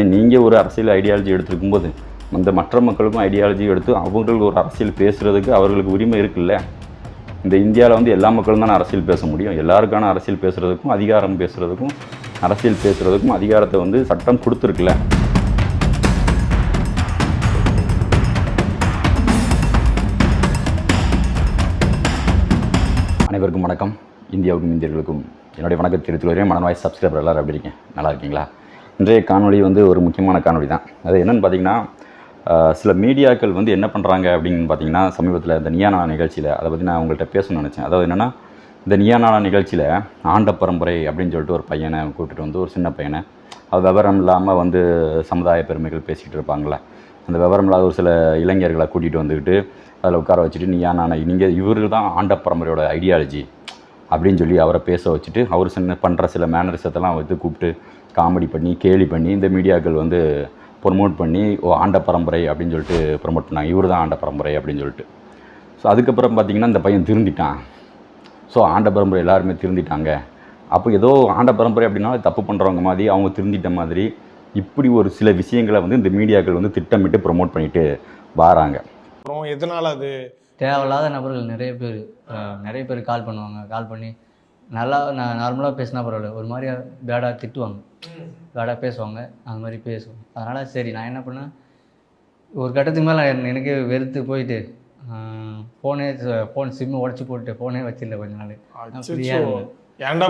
ஏன் நீங்கள் ஒரு அரசியல் ஐடியாலஜி எடுத்துருக்கும் போது அந்த மற்ற மக்களுக்கும் ஐடியாலஜி எடுத்து அவங்களுக்கு ஒரு அரசியல் பேசுகிறதுக்கு அவர்களுக்கு உரிமை இருக்குல்ல? இந்த இந்தியாவில் வந்து எல்லா மக்களும் தான் அரசியல் பேச முடியும். எல்லாருக்கான அரசியல் பேசுகிறதுக்கும் அதிகாரம் பேசுகிறதுக்கும் அரசியல் பேசுகிறதுக்கும் அதிகாரத்தை வந்து சட்டம் கொடுத்துருக்குல்ல? அனைவருக்கும் வணக்கம். இந்தியாவுக்கும் இந்தியர்களுக்கும் என்னுடைய வணக்கத்தை தெரிவித்து வருகிறேன் மனவாய் சப்ஸ்கிரைபர் எல்லாரும் எப்படி இருக்கீங்க? நல்லா இருக்கீங்களா? இன்றைய காணொளி வந்து ஒரு முக்கியமான காணொளி தான். அது என்னென்னு பார்த்தீங்கன்னா சில மீடியாக்கள் வந்து என்ன பண்ணுறாங்க அப்படின்னு பார்த்தீங்கன்னா சமீபத்தில் இந்த நியானா நிகழ்ச்சியில் அதை பற்றி நான் உங்கள்கிட்ட பேசணும்னு நினச்சேன். அதாவது என்னென்னா இந்த நியானா நிகழ்ச்சியில் ஆண்ட பரம்பரை அப்படின்னு சொல்லிட்டு ஒரு பையனை கூப்பிட்டுட்டு வந்து ஒரு சின்ன பையனை அது விவரம் இல்லாமல் வந்து சமுதாய பெருமைகள் பேசிக்கிட்டு இருப்பாங்களே அந்த விவரம் இல்லாத ஒரு சில இளைஞர்களை கூட்டிகிட்டு வந்துக்கிட்டு அதில் உட்கார வச்சுட்டு நீ ஏன் நீங்கள் இவர்கள் தான் ஆண்ட பரம்பரையோட ஐடியாலஜி அப்படின்னு சொல்லி அவரை பேச வச்சுட்டு அவர் சின்ன பண்ணுற சில மேனரிசத்தெல்லாம் வந்து கூப்பிட்டு காமெடி பண்ணி கேலி பண்ணி இந்த மீடியாக்கள் வந்து ப்ரொமோட் பண்ணி ஓ ஆண்ட பரம்பரை அப்படின்னு சொல்லிட்டு ப்ரொமோட் பண்ணாங்க. இவர் தான் ஆண்ட பரம்பரை அப்படின்னு சொல்லிட்டு. ஸோ அதுக்கப்புறம் பார்த்திங்கன்னா இந்த பையன் திருந்திட்டான். ஸோ ஆண்ட பரம்பரை எல்லாருமே திருந்திட்டாங்க. அப்போ ஏதோ ஆண்ட பரம்பரை அப்படின்னா தப்பு பண்ணுறவங்க மாதிரி அவங்க திருந்திட்ட மாதிரி இப்படி ஒரு சில விஷயங்களை வந்து இந்த மீடியாக்கள் வந்து திட்டமிட்டு ப்ரொமோட் பண்ணிட்டு வராங்க. அப்புறம் எதனால அது தேவையில்லாத நபர்கள் நிறைய பேர் நிறைய பேர் கால் பண்ணுவாங்க. கால் பண்ணி நல்லா நான் நார்மலாக பேசினா பரவாயில்ல. ஒரு மாதிரி பேடாக திட்டுவாங்க. பேடாக பேசுவாங்க. அந்த மாதிரி பேசுவோம். அதனால் சரி நான் என்ன பண்ணேன்? ஒரு கட்டத்துக்கு மேலே எனக்கு வெறுத்து போயிட்டு ஃபோனே ஃபோன் சிம்மு உடச்சி போட்டு ஃபோனே வச்சிடல கொஞ்ச நாள். நான் ஃப்ரீயாக ஏன்டா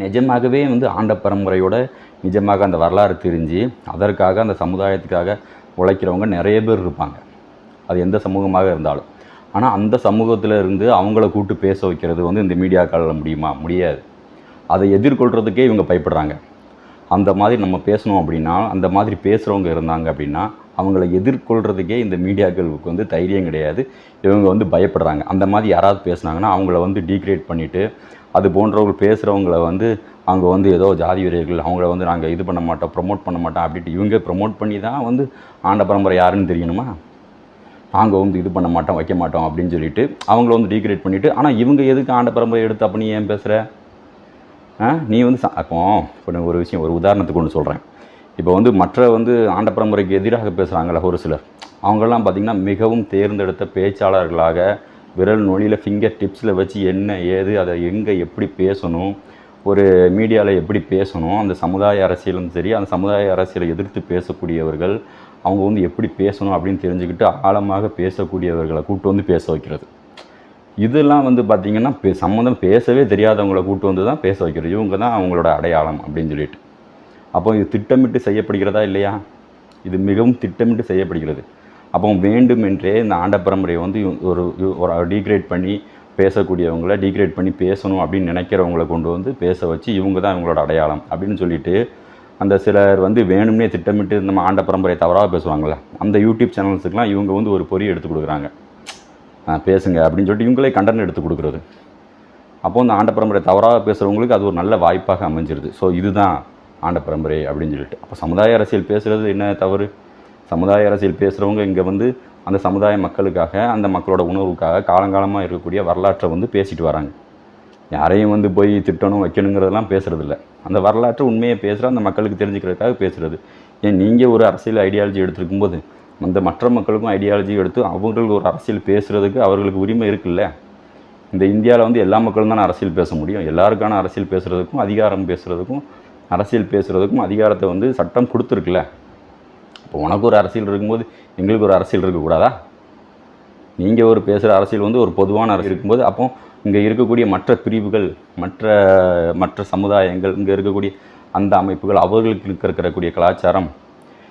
நிஜமாகவே வந்து ஆண்ட பரம்பரையோட நிஜமாக அந்த வரலாறு தெரிஞ்சு அதற்காக அந்த சமுதாயத்துக்காக உழைக்கிறவங்க நிறைய பேர் இருப்பாங்க. அது எந்த சமூகமாக இருந்தாலும். ஆனால் அந்த சமூகத்தில் இருந்து அவங்கள கூட்டு பேச வைக்கிறது வந்து இந்த மீடியாக்கால முடியுமா? முடியாது. அதை எதிர்கொள்கிறதுக்கே இவங்க பயப்படுறாங்க. அந்த மாதிரி நம்ம பேசணும் அப்படின்னா அந்த மாதிரி பேசுகிறவங்க இருந்தாங்க அப்படின்னா அவங்கள எதிர்கொள்கிறதுக்கே இந்த மீடியாக்களுக்கு வந்து தைரியம் கிடையாது. இவங்க வந்து பயப்படுறாங்க. அந்த மாதிரி யாராவது பேசுனாங்கன்னா அவங்கள வந்து டீக்ரேட் பண்ணிவிட்டு அது போன்றவங்க பேசுகிறவங்கள வந்து அவங்க வந்து ஏதோ ஜாதி வீரர்கள் அவங்கள வந்து நாங்கள் இது பண்ண மாட்டோம் ப்ரொமோட் பண்ண மாட்டோம் அப்படின்ட்டு இவங்க ப்ரொமோட் பண்ணி தான் வந்து ஆண்ட பரம்பரை யாருன்னு தெரியணுமா? நாங்கள் வந்து இது பண்ண மாட்டோம் வைக்க மாட்டோம் அப்படின்னு சொல்லிட்டு அவங்கள வந்து டீக்ரேட் பண்ணிவிட்டு ஆனால் இவங்க எதுக்கு ஆண்ட பரம்பரை எடுத்து அப்போ நீ ஏன் பேசுகிற ஆ நீ வந்து ச- அப்போ இப்போ நான் ஒரு விஷயம் ஒரு உதாரணத்துக்கு ஒன்று சொல்கிறேன் இப்போ வந்து மற்ற வந்து ஆண்ட பரம்பரைக்கு எதிராக பேசுகிறாங்கள ஒரு சிலர். அவங்கெல்லாம் பார்த்திங்கன்னா மிகவும் தேர்ந்தெடுத்த பேச்சாளர்களாக விரல் நொழியில் ஃபிங்கர் டிப்ஸில் வச்சு என்ன ஏது அதை எங்கே எப்படி பேசணும் ஒரு மீடியாவில் எப்படி பேசணும் அந்த சமுதாய அரசியலும் சரி அந்த சமுதாய அரசியலை எதிர்த்து பேசக்கூடியவர்கள் அவங்க வந்து எப்படி பேசணும் அப்படின்னு தெரிஞ்சுக்கிட்டு ஆழமாக பேசக்கூடியவர்களை கூப்பிட்டு வந்து பேச வைக்கிறது. இதெல்லாம் வந்து பார்த்திங்கன்னா பே சம்மந்தம் பேசவே தெரியாதவங்களை கூப்பிட்டு வந்து தான் பேச வைக்கிறது. இவங்க தான் அவங்களோட அடையாளம் அப்படின்னு சொல்லிட்டு. அப்போ இது திட்டமிட்டு செய்யப்படுகிறதா இல்லையா? இது மிகவும் திட்டமிட்டு செய்யப்படுகிறது. அப்போ வேண்டுமென்றே இந்த ஆண்ட பரம்பரையை வந்து ஒரு ஒரு டீக்ரேட் பண்ணி பேசக்கூடியவங்கள டீக்ரேட் பண்ணி பேசணும் அப்படின்னு நினைக்கிறவங்கள கொண்டு வந்து பேச வச்சு இவங்க தான் இவங்களோட அடையாளம் அப்படின்னு சொல்லிட்டு அந்த சிலர் வந்து வேணும்னே திட்டமிட்டு நம்ம ஆண்ட பரம்பரை தவறாக பேசுவாங்கள்ல அந்த யூடியூப் சேனல்ஸுக்கெலாம் இவங்க வந்து ஒரு பொறி எடுத்து கொடுக்குறாங்க. பேசுங்க அப்படின்னு சொல்லிட்டு இவங்களே கண்டனம் எடுத்து கொடுக்குறது. அப்போ அந்த ஆண்ட பரம்பரை தவறாக பேசுகிறவங்களுக்கு அது ஒரு நல்ல வாய்ப்பாக அமைஞ்சிருது. ஸோ இதுதான் ஆண்ட பரம்பரை அப்படின்னு சொல்லிட்டு. அப்போ சமுதாய அரசியல் பேசுகிறது என்ன தவறு? சமுதாய அரசியல் பேசுகிறவங்க இங்கே வந்து அந்த சமுதாய மக்களுக்காக அந்த மக்களோட உணர்வுக்காக காலங்காலமாக இருக்கக்கூடிய வரலாற்றை வந்து பேசிட்டு வராங்க. யாரையும் வந்து போய் திட்டணும் வைக்கணுங்கிறதெல்லாம் பேசுகிறதில்ல அந்த வரலாற்று உண்மையை பேசுகிற அந்த மக்களுக்கு தெரிஞ்சுக்கிறதுக்காக பேசுகிறது ஏன் நீங்கள் ஒரு அரசியல் ஐடியாலஜி எடுத்துருக்கும் போது அந்த மற்ற மக்களுக்கும் ஐடியாலஜி எடுத்து அவங்களுக்கு ஒரு அரசியல் பேசுகிறதுக்கு அவர்களுக்கு உரிமை இருக்குல்ல? இந்த இந்தியாவில் வந்து எல்லா மக்களும் தான் அரசியல் பேச முடியும். எல்லாருக்கான அரசியல் பேசுகிறதுக்கும் அதிகாரம் பேசுகிறதுக்கும் அரசியல் பேசுகிறதுக்கும் அதிகாரத்தை வந்து சட்டம் கொடுத்துருக்குல்ல? இப்போ உனக்கு ஒரு அரசியல் இருக்கும்போது எங்களுக்கு ஒரு அரசியல் இருக்கக்கூடாதா? நீங்கள் ஒரு பேசுகிற அரசியல் வந்து ஒரு பொதுவான அரசியல் இருக்கும்போது அப்போ இங்கே இருக்கக்கூடிய மற்ற பிரிவுகள் மற்ற மற்ற சமுதாயங்கள் இங்கே இருக்கக்கூடிய அந்த அமைப்புகள் அவர்களுக்கு இருக்கக்கூடிய கலாச்சாரம்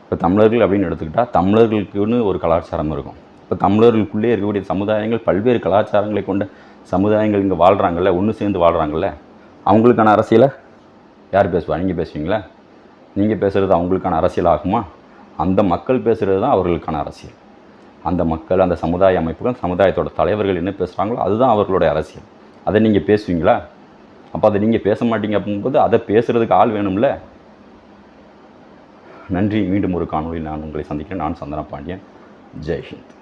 இப்போ தமிழர்கள் அப்படின்னு எடுத்துக்கிட்டால் தமிழர்களுக்குன்னு ஒரு கலாச்சாரம் இருக்கும். இப்போ தமிழர்களுக்குள்ளே இருக்கக்கூடிய சமுதாயங்கள் பல்வேறு கலாச்சாரங்களை கொண்ட சமுதாயங்கள் இங்கே வாழ்கிறாங்கல்ல ஒன்று சேர்ந்து வாழ்கிறாங்கல்ல அவங்களுக்கான அரசியலை யார் பேசுவா? நீங்கள் பேசுவீங்களா? நீங்கள் பேசுகிறது அவங்களுக்கான அரசியல் ஆகுமா அந்த மக்கள் பேசுகிறது தான் அவர்களுக்கான அரசியல். அந்த மக்கள் அந்த சமுதாய அமைப்புகள் சமுதாயத்தோட தலைவர்கள் என்ன பேசுகிறாங்களோ அதுதான் அவர்களுடைய அரசியல். அதை நீங்கள் பேசுவீங்களா? அப்போ அதை நீங்கள் பேச மாட்டீங்க அப்படிங்கும்போது அதை பேசுகிறதுக்கு ஆள் வேணும்ல? நன்றி. மீண்டும் ஒரு காணொலி நான் உங்களை சந்திக்கிறேன். நான் சந்தன பாண்டியன். ஜெய்ஹிந்த்